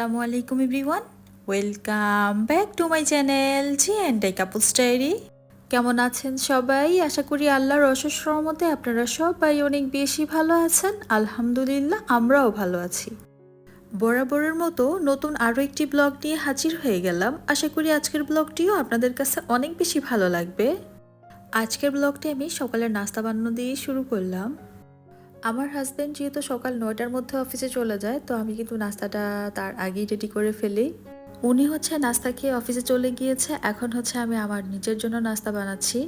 আসসালামু আলাইকুম everyone. Welcome back to my channel G and I couple story কেমন আছেন সবাই? আশা করি আল্লাহর অশেষ রহমতে আপনারা সবাই অনেক বেশি ভালো আছেন। আলহামদুলিল্লাহ, আমরাও ভালো আছি। বরাবরের মতো নতুন আরও একটি ব্লগ নিয়ে হাজির হয়ে গেলাম। আশা করি আজকের ব্লগটিও আপনাদের কাছে অনেক বেশি ভালো লাগবে। আজকের ব্লগটি আমি সকালের নাস্তা বানানো দিয়ে শুরু করলাম। আমার হাজব্যান্ড যেহেতু সকাল নয়টার মধ্যে অফিসে চলে যায়, তো আমি কিন্তু নাস্তাটা তার আগেই রেডি করে ফেলি। উনি হচ্ছে নাস্তা খেয়ে অফিসে চলে গিয়েছে, এখন হচ্ছে আমি আমার নিজের জন্য নাস্তা বানাচ্ছি।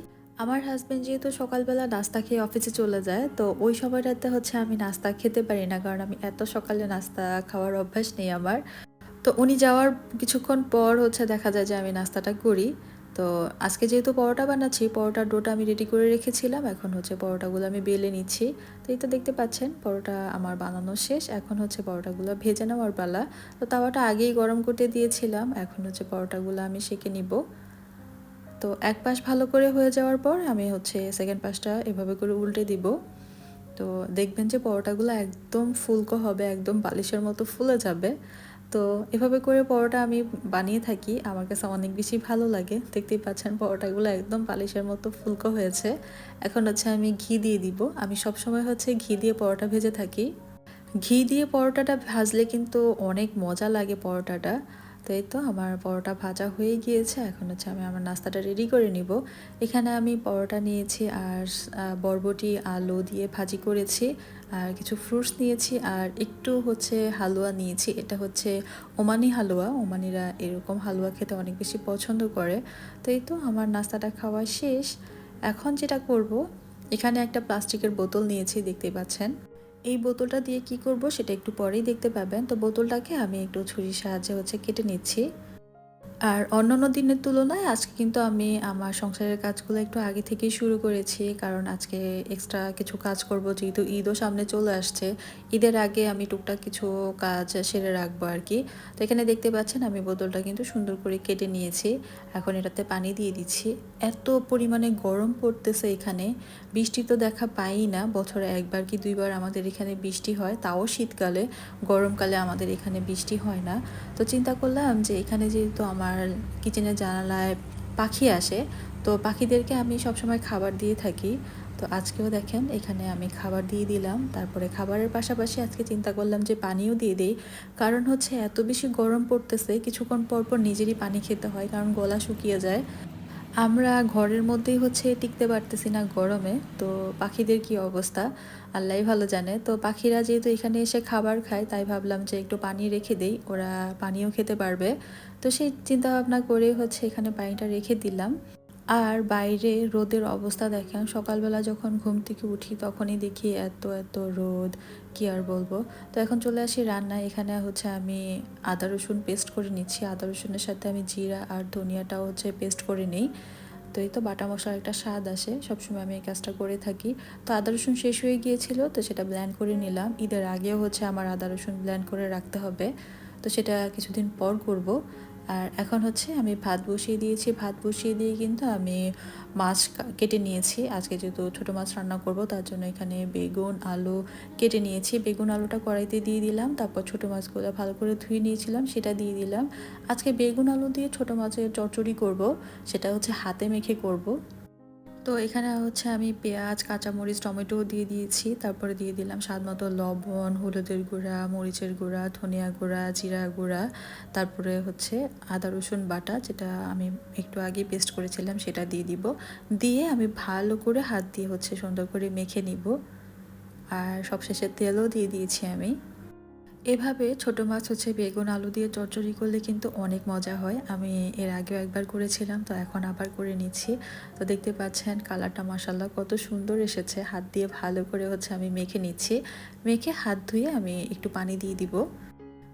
আমার হাজব্যান্ড যেহেতু সকালবেলা নাস্তা খেয়ে অফিসে চলে যায়, তো ওই সময়টাতে হচ্ছে আমি নাস্তা খেতে পারি না, কারণ আমি এত সকালে নাস্তা খাওয়ার অভ্যাস নেই আমার। তো উনি যাওয়ার কিছুক্ষণ পর হচ্ছে দেখা যায় যে আমি নাস্তাটা করি। তো আজকে যেহেতু পরোটা বানাচ্ছি, পরোটার ডোটা আমি রেডি করে রেখেছিলাম। এখন হচ্ছে পরোটাগুলো আমি বেলে নিচ্ছি। তো এই তো দেখতে পাচ্ছেন, পরোটা আমার বানানো শেষ। এখন হচ্ছে পরোটাগুলো ভেজে নেওয়ার পালা। তো তাওয়াটা আগেই গরম করতে দিয়েছিলাম। এখন হচ্ছে পরোটাগুলো আমি সেঁকে নিব। তো এক পাশ ভালো করে হয়ে যাওয়ার পর আমি হচ্ছে সেকেন্ড পাশটা এভাবে করে উল্টে দিব। তো দেখবেন যে পরোটাগুলো একদম ফুলকো হবে, একদম বালিশের মতো ফুলে যাবে। তো এভাবে করে পরোটা আমি বানিয়ে থাকি। আমার কাছে অনেক বেশি ভালো লাগে। দেখতেই পাচ্ছেন পরোটাগুলো একদম পালিশের মতো ফুলকো হয়েছে। এখন হচ্ছে আমি ঘি দিয়ে দিব। আমি সবসময় হচ্ছে ঘি দিয়ে পরোটা ভেজে থাকি। ঘি দিয়ে পরোটাটা ভাজলে কিন্তু অনেক মজা লাগে পরোটাটা। তো এই তো আমার পরোটা ভাজা হয়ে গিয়েছে। এখন হচ্ছে আমি আমার নাস্তাটা রেডি করে নিব। এখানে আমি পরোটা নিয়েছি আর বরবটি, আলু দিয়ে ভাজি করেছি আর কিছু ফ্রুটস নিয়েছি আর একটু হচ্ছে হালুয়া নিয়েছি। এটা হচ্ছে ওমানি হালুয়া। ওমানিরা এরকম হালুয়া খেতে অনেক বেশি পছন্দ করে। তো এই তো আমার নাস্তাটা খাওয়া শেষ। এখন যেটা করব, এখানে একটা প্লাস্টিকের বোতল নিয়েছি, দেখতেই পাচ্ছেন। এই বোতলটা দিয়ে কি করব সেটা একটু পরেই দেখতে পাবেন। তো বোতলটাকে আমি একটু ছুরির সাহায্যে হচ্ছে কেটে নিচ্ছি। আর অন্যান্য দিনের তুলনায় আজকে কিন্তু আমি আমার সংসারের কাজগুলো একটু আগে থেকেই শুরু করেছি, কারণ আজকে এক্সট্রা কিছু কাজ করব যেহেতু ঈদও সামনে চলে আসছে। ঈদের আগে আমি টুকটাক কিছু কাজ সেরে রাখব আর কি। তো এখানে দেখতে পাচ্ছেন আমি বোতলটা কিন্তু সুন্দর করে কেটে নিয়েছি। এখন এটাতে পানি দিয়ে দিচ্ছি। এত পরিমাণে গরম পড়তেছে এখানে। বৃষ্টি তো দেখা পাই না, বছরে একবার কি দুইবার আমাদের এখানে বৃষ্টি হয়, তাও শীতকালে। গরমকালে আমাদের এখানে বৃষ্টি হয় না। তো চিন্তা করলাম যে এখানে যেহেতু আমার আমার কিচেনের জানালায় পাখি আসে, তো পাখিদেরকে আমি সবসময় খাবার দিয়ে থাকি। তো আজকেও দেখেন, এখানে আমি খাবার দিয়ে দিলাম। তারপরে খাবারের পাশাপাশি আজকে চিন্তা করলাম যে পানিও দিয়ে দিই। কারণ হচ্ছে এত বেশি গরম পড়তেছে, কিছুক্ষণ পর পর নিজেরই পানি খেতে হয়, কারণ গলা শুকিয়ে যায়। আমরা ঘরের মধ্যেই হচ্ছে টিকতে পারতেছি না গরমে, তো পাখিদের কি অবস্থা? আল্লাহ ভালো জানে। তো পাখিরা যেহেতু এখানে এসে খাবার খায়, তাই ভাবলাম যে একটু পানি রেখে দেই, ওরা পানিও খেতে পারবে। তো সেই চিন্তা ভাবনা করে হচ্ছে এখানে পানিটা রেখে দিলাম। আর বাইরে রোদের অবস্থা দেখেন, সকালবেলা যখন ঘুম থেকে উঠি তখনই দেখি এত এত রোদ, কি আর বলব? তো এখন চলে আসি রান্না এখানে হচ্ছে আমি আদা রসুন পেস্ট করে নিচ্ছি। আদা রসুনের সাথে আমি জিরা আর ধনিয়াটাও হচ্ছে পেস্ট করে নিই। তো এই তো বাটা মশলার একটা স্বাদ আসে, সবসময় আমি এই কাজটা করে থাকি। তো আদা রসুন শেষ হয়ে গিয়েছিল, তো সেটা ব্ল্যান্ড করে নিলাম। ঈদের আগেও হচ্ছে আমার আদা রসুন ব্ল্যান্ড করে রাখতে হবে। তো সেটা কিছুদিন পর করব। আর এখন হচ্ছে আমি ভাত বসিয়ে দিয়েছি। ভাত বসিয়ে দিয়ে কিন্তু আমি মাছ কেটে নিয়েছি। আজকে যেহেতু ছোটো মাছ রান্না করব, তার জন্য এখানে বেগুন, আলু কেটে নিয়েছি। বেগুন, আলুটা কড়াইতে দিয়ে দিলাম। তারপর ছোটো মাছগুলো ভালো করে ধুয়ে নিয়েছিলাম, সেটা দিয়ে দিলাম। আজকে বেগুন, আলু দিয়ে ছোটো মাছের চচ্চড়ি করব। সেটা হচ্ছে হাতে মেখে করব। তো এখানে হচ্ছে আমি পেঁয়াজ, কাঁচামরিচ, টমেটো দিয়ে দিয়েছি। তারপরে দিয়ে দিলাম স্বাদ মতো লবণ, হলুদের গুঁড়া, মরিচের গুঁড়া, ধনিয়া গুঁড়া, জিরা গুঁড়া। তারপরে হচ্ছে আদা, রসুন বাটা, যেটা আমি একটু আগে পেস্ট করেছিলাম, সেটা দিয়ে দিব। দিয়ে আমি ভালো করে হাত দিয়ে হচ্ছে সুন্দর করে মেখে নিব। আর সবশেষে তেলও দিয়ে দিয়েছি আমি। এভাবে ছোট মাছ হচ্ছে বেগুন, আলু দিয়ে চচ্চড়ি করলে কিন্তু অনেক মজা হয়। আমি এর আগেও একবার করেছিলাম, তো এখন আবার করে নিচ্ছি। তো দেখতে পাচ্ছেন কালারটা মশাল্লা কত সুন্দর এসেছে। হাত দিয়ে ভালো করে হচ্ছে আমি মেখে নিচ্ছি। মেখে হাত ধুয়ে আমি একটু পানি দিয়ে দিব।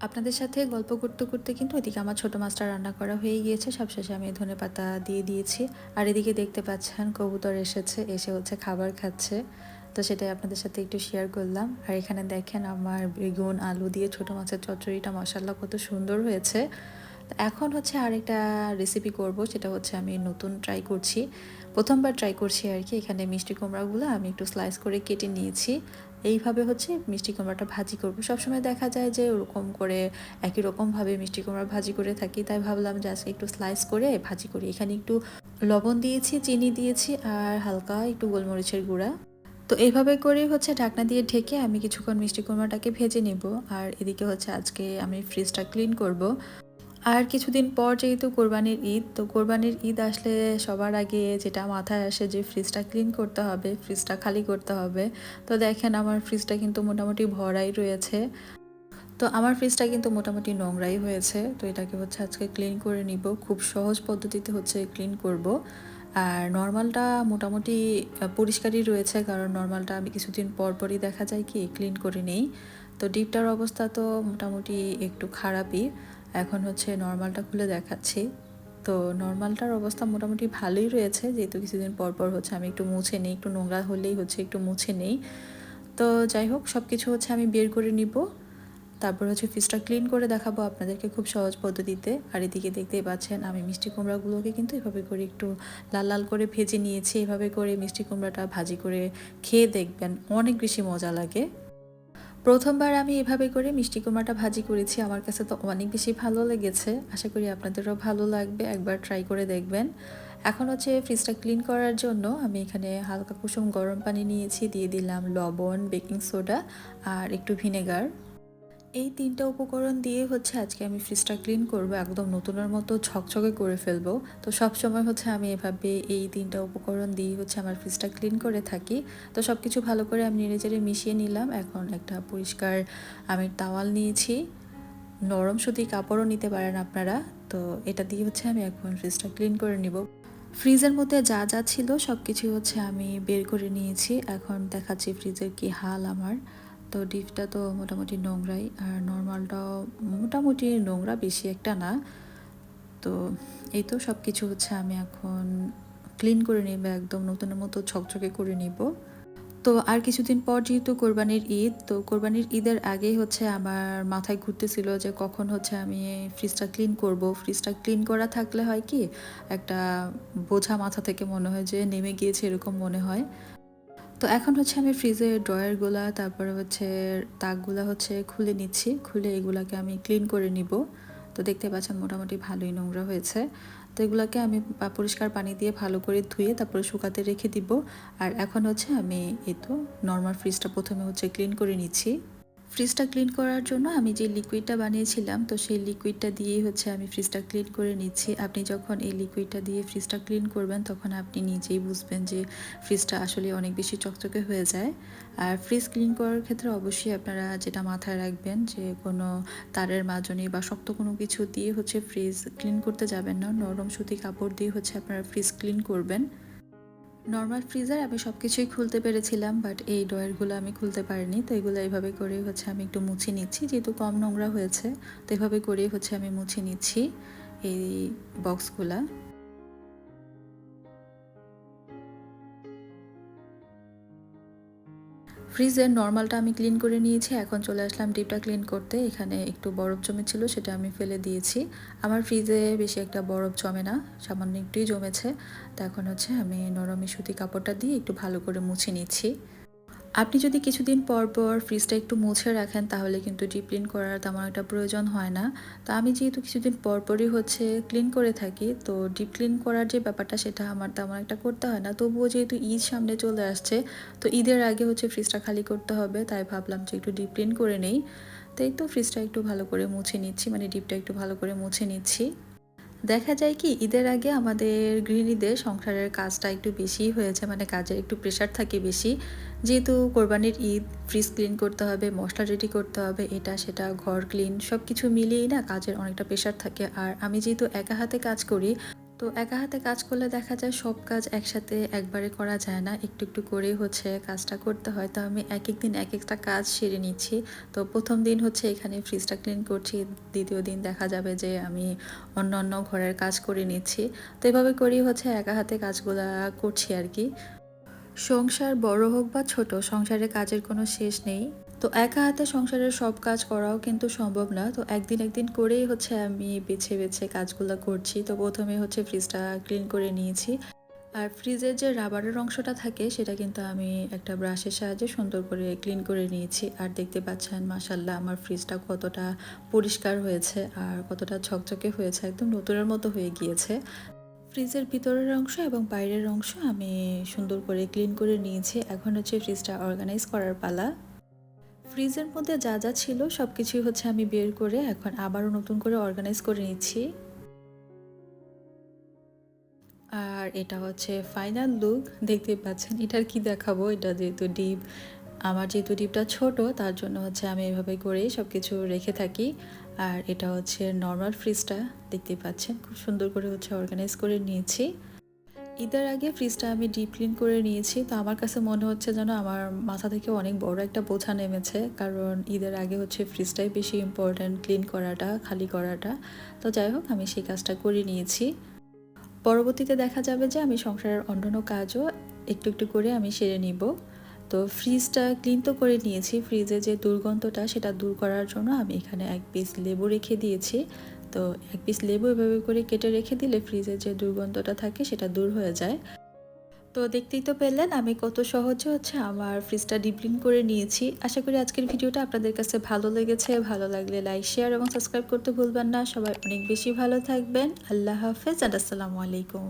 আপনাদের সাথে গল্প করতে করতে কিন্তু এদিকে আমার ছোটো মাছটা রান্না করা হয়ে গিয়েছে। সবশেষে আমি ধনে পাতা দিয়ে দিয়েছি। আর এদিকে দেখতে পাচ্ছেন কবুতর এসেছে, এসে হচ্ছে খাবার খাচ্ছে। তো সেটাই আপনাদের সাথে একটু শেয়ার করলাম। আর এখানে দেখেন আমার বেগুন, আলু দিয়ে ছোটো মাছের চচ্চড়িটা মশাল্লা কত সুন্দর হয়েছে। এখন হচ্ছে আরেকটা রেসিপি করব, সেটা হচ্ছে আমি নতুন ট্রাই করছি। প্রথমবার ট্রাই করছি আর কি, এখানে মিষ্টি কুমড়াগুলো আমি একটু স্লাইস করে কেটে নিয়েছি। এইভাবে হচ্ছে মিষ্টি কুমড়াটা ভাজি করব। সবসময় দেখা যায় যে ওরকম করে একই রকমভাবে মিষ্টি কুমড়া ভাজি করে থাকি, তাই ভাবলাম যে আজকে একটু স্লাইস করে ভাজি করি। এখানে একটু লবণ দিয়েছি, চিনি দিয়েছি আর হালকা একটু গোলমরিচের গুঁড়া। তো এইভাবে করে হচ্ছে ঢাকনা দিয়ে ঢেকে আমি কিছুক্ষণ মিষ্টি কুমড়াটাকে ভেজে নেব। আর এদিকে হচ্ছে আজকে আমি ফ্রিজটা ক্লিন করব। আর কিছুদিন পর যেহেতু কোরবানির ঈদ, তো কোরবানির ঈদ আসলে সবার আগে যেটা মাথায় আসে যে ফ্রিজটা ক্লিন করতে হবে ফ্রিজটা খালি করতে হবে। তো দেখেন আমার ফ্রিজটা কিন্তু মোটামুটি ভরাই রয়েছে। তো আমার ফ্রিজটা কিন্তু মোটামুটি নোংরাই হয়েছে। তো এটাকে হচ্ছে আজকে ক্লিন করে নিব। খুব সহজ পদ্ধতিতে হচ্ছে ক্লিন করব। আর নর্মালটা মোটামুটি পরিষ্কারই রয়েছে কারণ নর্মালটা আমি কিছুদিন পর পরই দেখা যায় কি ক্লিন করে নেই। তো ডিপটার অবস্থা তো মোটামুটি একটু খারাপই। এখন হচ্ছে নর্মালটা খুলে দেখাচ্ছি। তো নর্মালটার অবস্থা মোটামুটি ভালোই রয়েছে, যেহেতু কিছুদিন পর পর হচ্ছে আমি একটু মুছে নিই, একটু নোংরা হলেই হচ্ছে একটু মুছে নেই। তো যাই হোক সব কিছু হচ্ছে আমি বের করে নিব। তারপর হচ্ছে ফিসটা ক্লিন করে দেখাবো আপনাদেরকে খুব সহজ পদ্ধতিতে। আর এদিকে দেখতেই পাচ্ছেন, আমি মিষ্টি কুমড়াগুলোকে কিন্তু এভাবে করে একটু লাল লাল করে ভেজে নিয়েছি। এভাবে করে মিষ্টি কুমড়াটা ভাজি করে খেয়ে দেখবেন, অনেক বেশি মজা লাগে। প্রথমবার আমি এভাবে করে মিষ্টি কুমড়াটা ভাজি করেছি, আমার কাছে তো অনেক বেশি ভালো লেগেছে। আশা করি আপনাদেরও ভালো লাগবে, একবার ট্রাই করে দেখবেন। এখন হচ্ছে ফ্রিজটা ক্লিন করার জন্য আমি এখানে হালকা কুসুম গরম পানি নিয়েছি, দিয়ে দিলাম লবণ বেকিং সোডা আর একটু ভিনেগার এই তিনটা উপকরণ দিয়ে হচ্ছে আজকে আমি ফ্রিজটা ক্লিন করব, একদম নতুনের মতো ঝকঝকে করে ফেলব। তো সব সময় হচ্ছে আমি এভাবে এই তিনটা উপকরণ দিয়ে হচ্ছে আমার ফ্রিজটা ক্লিন করে থাকি। তো সব কিছু ভালো করে আমি নেড়ে চেড়ে মিশিয়ে নিলাম। এখন একটা পরিষ্কার আমি তাওয়াল নিয়েছি। নরম সুতি কাপড়ও নিতে পারেন আপনারা। তো এটা দিয়ে হচ্ছে আমি এখন ফ্রিজটা ক্লিন করে নিব। ফ্রিজের মধ্যে যা যা ছিল সব কিছু হচ্ছে আমি বের করে নিয়েছি। এখন দেখাচ্ছি ফ্রিজের কি হাল আমার। তো ডিপটা তো মোটামুটি নোংরাই, আর নর্মালটাও মোটামুটি নোংরা বেশি একটা না। তো এই তো সব কিছু হচ্ছে আমি এখন ক্লিন করে নিব, একদম নতুনের মতো ছকছকে করে নিব। তো আর কিছুদিন পর যেহেতু কোরবানির ঈদ, তো কোরবানির ঈদের আগেই হচ্ছে আমার মাথায় ঘুরতেছিল যে কখন হচ্ছে আমি ফ্রিজটা ক্লিন করব। ফ্রিজটা ক্লিন করা থাকলে হয় কি, একটা বোঝা মাথা থেকে মনে হয় যে নেমে গিয়েছে এরকম মনে হয়। তো এখন হচ্ছে আমি ফ্রিজের ড্রয়ারগুলা তারপরে হচ্ছে তাকগুলা হচ্ছে খুলে নিচ্ছি। খুলে এগুলাকে আমি ক্লিন করে নিব। তো দেখতে পাচ্ছেন মোটামুটি ভালোই নোংরা হয়েছে। তো এগুলোকে আমি পরিষ্কার পানি দিয়ে ভালো করে ধুয়ে তারপরে শুকাতে রেখে দিব। আর এখন হচ্ছে আমি এই তো নর্মাল ফ্রিজটা প্রথমে হচ্ছে ক্লিন করে নিচ্ছি। ফ্রিজটা ক্লিন করার জন্য আমি যে লিকুইডটা বানিয়েছিলাম, তো সেই লিকুইডটা দিয়েই হচ্ছে আমি ফ্রিজটা ক্লিন করে নিচ্ছি। আপনি যখন এই লিকুইডটা দিয়ে ফ্রিজটা ক্লিন করবেন, তখন আপনি নিজেই বুঝবেন যে ফ্রিজটা আসলে অনেক বেশি চকচকে হয়ে যায়। আর ফ্রিজ ক্লিন করার ক্ষেত্রে অবশ্যই আপনারা যেটা মাথায় রাখবেন যে কোনো তারের মাজনি বা শক্ত কোনো কিছু দিয়ে হচ্ছে ফ্রিজ ক্লিন করতে যাবেন না। নরম সুতি কাপড় দিয়ে হচ্ছে আপনারা ফ্রিজ ক্লিন করবেন। নর্মাল ফ্রিজার আমি সব কিছুই খুলতে পেরেছিলাম বাট এই ডয়ারগুলো আমি খুলতে পারিনি, তো এগুলো এইভাবে করে হচ্ছে আমি একটু মুছে নিচ্ছি। যেহেতু কম নোংরা হয়েছে, তো এভাবে করেই হচ্ছে আমি মুছে নিচ্ছি এই বক্সগুলা ফ্রিজের নর্মালটা আমি ক্লিন করে নিয়েছি। এখন চলে আসলাম ডিপটা ক্লিন করতে। এখানে একটু বরফ জমেছিল সেটা আমি ফেলে দিয়েছি। আমার ফ্রিজে বেশি একটা বরফ জমে না, সামান্য একটুই জমেছে। তো এখন হচ্ছে আমি নরমি সুতি কাপড়টা দিয়ে একটু ভালো করে মুছে নিচ্ছি। আপনি যদি কিছুদিন পর পর ফ্রিজটা একটু মুছে রাখেন, তাহলে কিন্তু ডিপ ক্লিন করার তেমন একটা প্রয়োজন হয় না। তো আমি যেহেতু কিছুদিন পর পরই হচ্ছে ক্লিন করে থাকি, তো ডিপ ক্লিন করার যে ব্যাপারটা, সেটা আমার তেমন একটা করতে হয় না। তবুও যেহেতু ঈদ সামনে চলে আসছে, তো ঈদের আগে হচ্ছে ফ্রিজটা খালি করতে হবে, তাই ভাবলাম যে একটু ডিপ ক্লিন করে নেই। তাই তো ফ্রিজটা একটু ভালো করে মুছে নিচ্ছি মানে ডিপটা একটু ভালো করে মুছে নিচ্ছি। দেখা যায় কি, ঈদের আগে আমাদের গৃহিণীদের সংসারের কাজটা একটু বেশি হয়েছে মানে কাজের একটু প্রেশার থাকে বেশি। যেহেতু কোরবানির ঈদ ফ্রিজ ক্লিন করতে হবে, মশলা রেডি করতে হবে, এটা, সেটা, ঘর ক্লিন সব কিছু মিলিয়েই না কাজের অনেকটা প্রেশার থাকে। আর আমি যেহেতু একা হাতে কাজ করি তো একা হাতে কাজ করলে দেখা যায় সব কাজ একসাথে একবারে করা যায় না। একটু একটু করে হচ্ছে কাজটা করতে হয়। তো আমি এক এক দিন এক একটা কাজ সেরে নিচ্ছি। তো প্রথম দিন হচ্ছে এখানে ফ্রিজটা ক্লিন করছি। দ্বিতীয় দিন দেখা যাবে যে আমি অন্য অন্য ঘরের কাজ করে নিচ্ছি। তো এভাবে করেই হচ্ছে একা হাতে কাজগুলা করছি আর কি। সংসার বড় হোক বা ছোট, সংসারে কাজের কোনো শেষ নেই। তো একা হাতে সংসারের সব কাজ করাও কিন্তু সম্ভব না। তো একদিন একদিন করেই হচ্ছে আমি বেছে বেছে কাজগুলো করছি। তো প্রথমে হচ্ছে ফ্রিজটা ক্লিন করে নিয়েছি। আর ফ্রিজের যে রাবারের অংশটা থাকে, সেটা কিন্তু আমি একটা ব্রাশের সাহায্যে সুন্দর করে ক্লিন করে নিয়েছি। আর দেখতে পাচ্ছেন মাসাল্লাহ আমার ফ্রিজটা কতটা পরিষ্কার হয়েছে আর কতটা ঝকঝকে হয়েছে, একদম নতুনের মতো হয়ে গিয়েছে। ফ্রিজের ভিতরের অংশ এবং বাইরের অংশ আমি সুন্দর করে ক্লিন করে নিয়েছি। এখন হচ্ছে ফ্রিজটা অর্গানাইজ করার পালা। ফ্রিজের মধ্যে যা যা ছিল সব কিছুই হচ্ছে আমি বের করে এখন আবারও নতুন করে অর্গানাইজ করে নিচ্ছি। আর এটা হচ্ছে ফাইনাল লুক দেখতে পাচ্ছেন, এটার কি দেখাবো? এটা যেহেতু ডিপ আমার যেহেতু ডিপটা ছোট, তার জন্য হচ্ছে আমি এভাবে করেই সব কিছু রেখে থাকি। আর এটা হচ্ছে নর্মাল ফ্রিজটা দেখতে পাচ্ছেন, খুব সুন্দর করে হচ্ছে অর্গানাইজ করে নিয়েছি। ঈদের আগে ফ্রিজটা আমি ডিপ ক্লিন করে নিয়েছি। তো আমার কাছে মনে হচ্ছে যেন আমার মাথা থেকে অনেক বড় একটা বোঝা নেমেছে। কারণ ঈদের আগে হচ্ছে ফ্রিজটাই বেশি ইম্পর্ট্যান্ট ক্লিন করাটা, খালি করাটা। তো যাই হোক, আমি সেই কাজটা করে নিয়েছি। পরবর্তীতে দেখা যাবে যে আমি সংসারের অন্যান্য কাজও একটু একটু করে আমি সেরে নিব। তো ফ্রিজটা ক্লিন তো করে নিয়েছি। ফ্রিজে যে দুর্গন্ধটা, সেটা দূর করার জন্য আমি এখানে এক পিস লেবু রেখে দিয়েছি। তো এক পিস লেবু এভাবে করে কেটে রেখে দিলে ফ্রিজে যে দুর্গন্ধটা থাকে সেটা দূর হয়ে যায়। তো দেখতেই তো পেলেন আমি কত সহজে হচ্ছে আমার ফ্রিজটা ডিপ্লিন করে নিয়েছি। আশা করি আজকের ভিডিওটা আপনাদের কাছে ভালো লেগেছে। ভালো লাগলে লাইক শেয়ার এবং সাবস্ক্রাইব করতে ভুলবেন না। সবাই অনেক বেশি ভালো থাকবেন। আল্লাহ হাফেজ অ্যান্ড আসসালামু আলাইকুম।